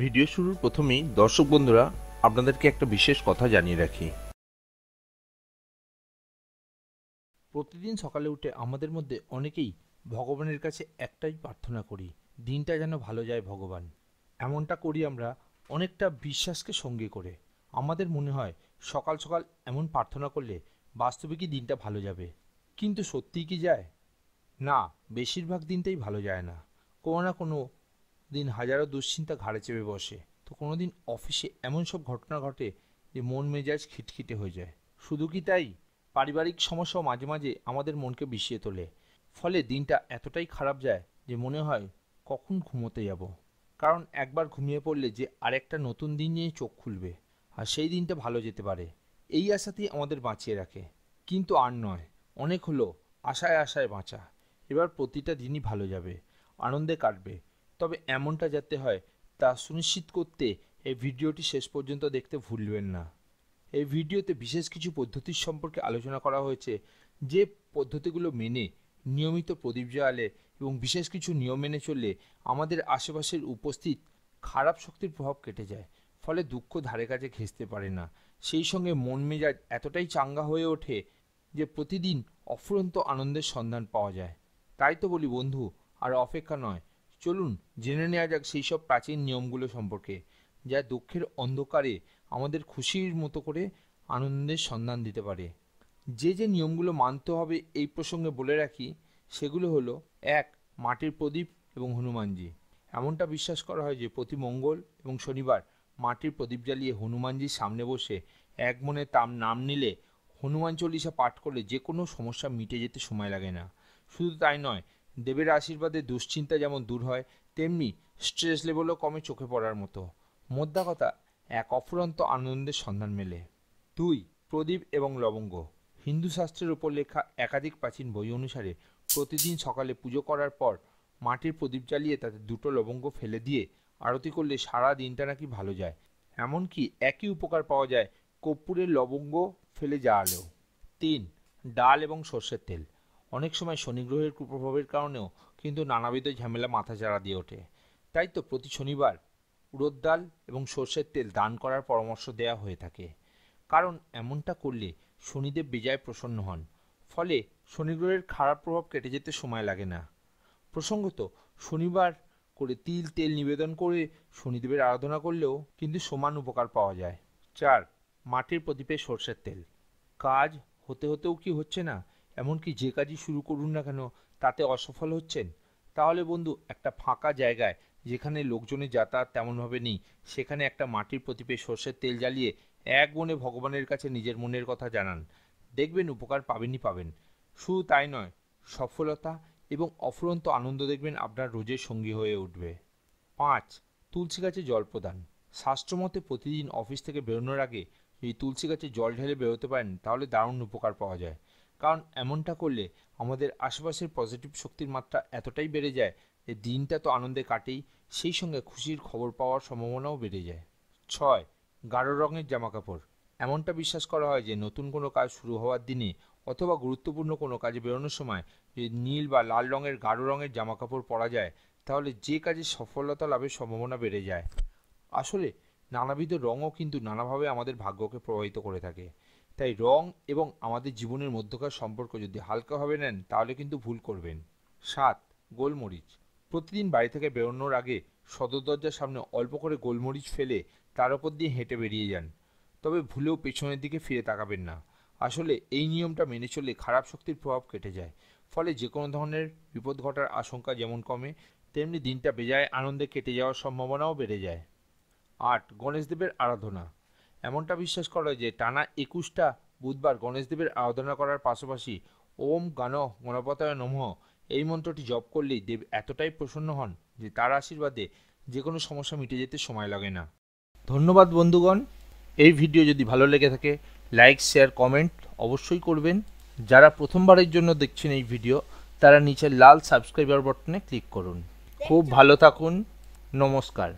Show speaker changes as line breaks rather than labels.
Video শুরুর প্রথমেই দর্শক বন্ধুরা, আপনাদেরকে একটা বিশেষ কথা জানিয়ে রাখি। প্রতিদিন সকালে উঠে আমাদের মধ্যে অনেকেই ভগবানের কাছে একটাই প্রার্থনা করি, দিনটা যেন ভালো যায় ভগবান। এমনটা করি আমরা অনেকটা বিশ্বাসকে সঙ্গে করে। আমাদের মনে হয় সকাল সকাল এমন প্রার্থনা করলে বাস্তবিকই দিনটা ভালো যাবে। কিন্তু সত্যিই কি যায়? না, বেশিরভাগ দিনটাই ভালো যায় না। কোনো না কোনো দিন হাজারো দুশ্চিন্তা ঘাড়ে চেপে বসে। তো কোনো দিন অফিসে এমন সব ঘটনা ঘটে যে মন মেজাজ খিটখিটে হয়ে যায়। শুধু কি তাই? পারিবারিক সমস্যাও মাঝে মাঝে আমাদের মনকে বিষিয়ে তোলে। ফলে দিনটা এতটাই খারাপ যায় যে মনে হয়, কখন ঘুমোতে যাব? কারণ একবার ঘুমিয়ে পড়লে যে আরেকটা নতুন দিন নিয়ে চোখ খুলবে। আর সেই দিনটা ভালো যেতে পারে। এই আশাতেই আমাদের বাঁচিয়ে রাখে। কিন্তু আর নয়, অনেক হলো আশায় আশায় বাঁচা। এবার প্রতিটা দিনই ভালো যাবে, আনন্দে কাটবে। তবে এমনটা যাতে হয়, তা সুনিশ্চিত করতে এই ভিডিওটি শেষ পর্যন্ত দেখতে ভুলবেন না। এই ভিডিওতে বিশেষ কিছু পদ্ধতির সম্পর্কে আলোচনা করা হয়েছে, যে পদ্ধতিগুলো মেনে, নিয়মিত প্রদীপ জ্বালে এবং বিশেষ কিছু নিয়ম মেনে চললে আমাদের আশেপাশের উপস্থিত খারাপ শক্তির প্রভাব কেটে যায়, ফলে দুঃখ ধারে কাছে ঘেঁচতে পারে না। সেই সঙ্গে মন মেজাজ এতটাই চাঙ্গা হয়ে ওঠে যে প্রতিদিন অফুরন্ত আনন্দের সন্ধান পাওয়া যায়। তাই তো বলি বন্ধু, আর অপেক্ষা নয় চলুন জেনে নেওয়া যাক সেই সব প্রাচীন নিয়মগুলো সম্পর্কে, যা দুঃখের অন্ধকারে আমাদের খুশির মতো করে আনন্দের সন্ধান দিতে পারে। যে যে নিয়মগুলো মানতে হবে এই প্রসঙ্গে বলে রাখি, সেগুলো হলো, এক, মাটির প্রদীপ এবং হনুমানজি। এমনটা বিশ্বাস করা হয় যে প্রতি মঙ্গল এবং শনিবার মাটির প্রদীপ জ্বালিয়ে হনুমানজির সামনে বসে এক মনে তার নাম নিলে হনুমান চল্লিশা পাঠ করলে যে কোনো সমস্যা মিটে যেতে সময় লাগে না। শুধু তাই নয় দেবের আশীর্বাদে দুশ্চিন্তা যেমন দূর হয়, তেমনি স্ট্রেস লেভেলও কমে চোখে পড়ার মতো। মোদ্দা কথা, এক অফুরন্ত আনন্দের সন্ধান মেলে। দুই, প্রদীপ এবং লবঙ্গ। হিন্দু শাস্ত্রের উপর লেখা একাধিক প্রাচীন বই অনুসারে প্রতিদিন সকালে পুজো করার পর মাটির প্রদীপ জ্বালিয়ে তাতে দুটো লবঙ্গ ফেলে দিয়ে আরতি করলে সারা দিনটা নাকি ভালো যায়। এমনকি একই উপকার পাওয়া যায় কর্পূরের লবঙ্গ ফেলে জ্বালালেও। তিন, ডাল এবং সর্ষের তেল। অনেক সময় শনি গ্রহের কুপ্রভাবের কারণেও কিন্তু নানাবিধ ঝামেলা মাথা চাড়া দিয়ে ওঠে। তাই তো প্রতি শনিবার উড়দ ডাল এবং সর্ষের তেল দান করার পরামর্শ দেওয়া হয়ে থাকে। কারণ এমনটা করলে শনিদেব বিজয় প্রসন্ন হন। ফলে শনি গ্রহের খারাপ প্রভাব কেটে যেতে সময় লাগে না। প্রসঙ্গত, শনিবার করে তিল, তেল নিবেদন করে শনিদেবের আরাধনা করলেও কিন্তু সমান উপকার পাওয়া যায়। চার, মাটির প্রদীপে সর্ষের তেল। কাজ হতে হতেও কি হচ্ছে না? এমনকি যে কাজই শুরু করুন না কেন, তাতে অসফল হচ্ছেন? তাহলে বন্ধু, একটা ফাঁকা জায়গায় যেখানে লোকজনের যাতায়াত তেমনভাবে নেই, সেখানে একটা মাটির প্রদীপে সর্ষের তেল জ্বালিয়ে এক মনে ভগবানের কাছে নিজের মনের কথা জানান। দেখবেন উপকার পাবেনই পাবেন। শুধু তাই নয়, সফলতা এবং অফুরন্ত আনন্দ দেখবেন আপনার রোজের সঙ্গী হয়ে উঠবে। পাঁচ, তুলসী গাছে জল প্রদান। শাস্ত্রমতে প্রতিদিন অফিস থেকে বেরোনোর আগে যদি তুলসী গাছে জল ঢেলে বেরোতে পারেন, তাহলে দারুণ উপকার পাওয়া যায়। কারণ এমনটা করলে আমাদের আশেপাশের পজিটিভ শক্তির মাত্রা এতটাই বেড়ে যায় যে দিনটা তো আনন্দে কাটেই, সেই সঙ্গে খুশির খবর পাওয়ার সম্ভাবনাও বেড়ে যায়। ছয়, গাঢ় রঙের জামাকাপড়। এমনটা বিশ্বাস করা হয় যে নতুন কোনো কাজ শুরু হওয়ার দিনে অথবা গুরুত্বপূর্ণ কোনো কাজে বেরোনোর সময় যদি নীল বা লাল রঙের, গাঢ় রঙের জামাকাপড় পরা যায়, তাহলে যে কাজে সফলতা লাভের সম্ভাবনা বেড়ে যায়। আসলে নানাবিধ রঙও কিন্তু নানাভাবে আমাদের ভাগ্যকে প্রভাবিত করে থাকে। তাই রং এবং আমাদের জীবনের মধ্যকার সম্পর্ক যদি হালকাভাবে নেন, তাহলে কিন্তু ভুল করবেন। সাত, গোলমরিচ। প্রতিদিন বাড়ি থেকে বেরোনোর আগে সদর দরজার সামনে অল্প করে গোলমরিচ ফেলে তার ওপর দিয়ে হেঁটে বেরিয়ে যান। তবে ভুলেও পেছনের দিকে ফিরে তাকাবেন না। আসলে এই নিয়মটা মেনে চললে খারাপ শক্তির প্রভাব কেটে যায়। ফলে যে কোনো ধরনের বিপদ ঘটার আশঙ্কা যেমন কমে, তেমনি দিনটা বেজায় আনন্দে কেটে যাওয়ার সম্ভাবনাও বেড়ে যায়। আট, গণেশদেবের আরাধনা। এমনটা বিশ্বাস করা হয় যে টানা একুশটা বুধবার গণেশদেবের আরাধনা করার পাশাপাশি ওম গান গণপতায় নমঃ। এই মন্ত্রটি জপ করলেই দেব এতটাই প্রসন্ন হন যে তার আশীর্বাদে যে কোনো সমস্যা মিটে যেতে সময় লাগে না। ধন্যবাদ বন্ধুগণ। এই ভিডিও যদি ভালো লেগে থাকে লাইক শেয়ার কমেন্ট অবশ্যই করবেন। যারা প্রথমবারের জন্য দেখছেন এই ভিডিও তারা নিচে লাল সাবস্ক্রাইবার বটনে ক্লিক করুন। খুব ভালো থাকুন। নমস্কার।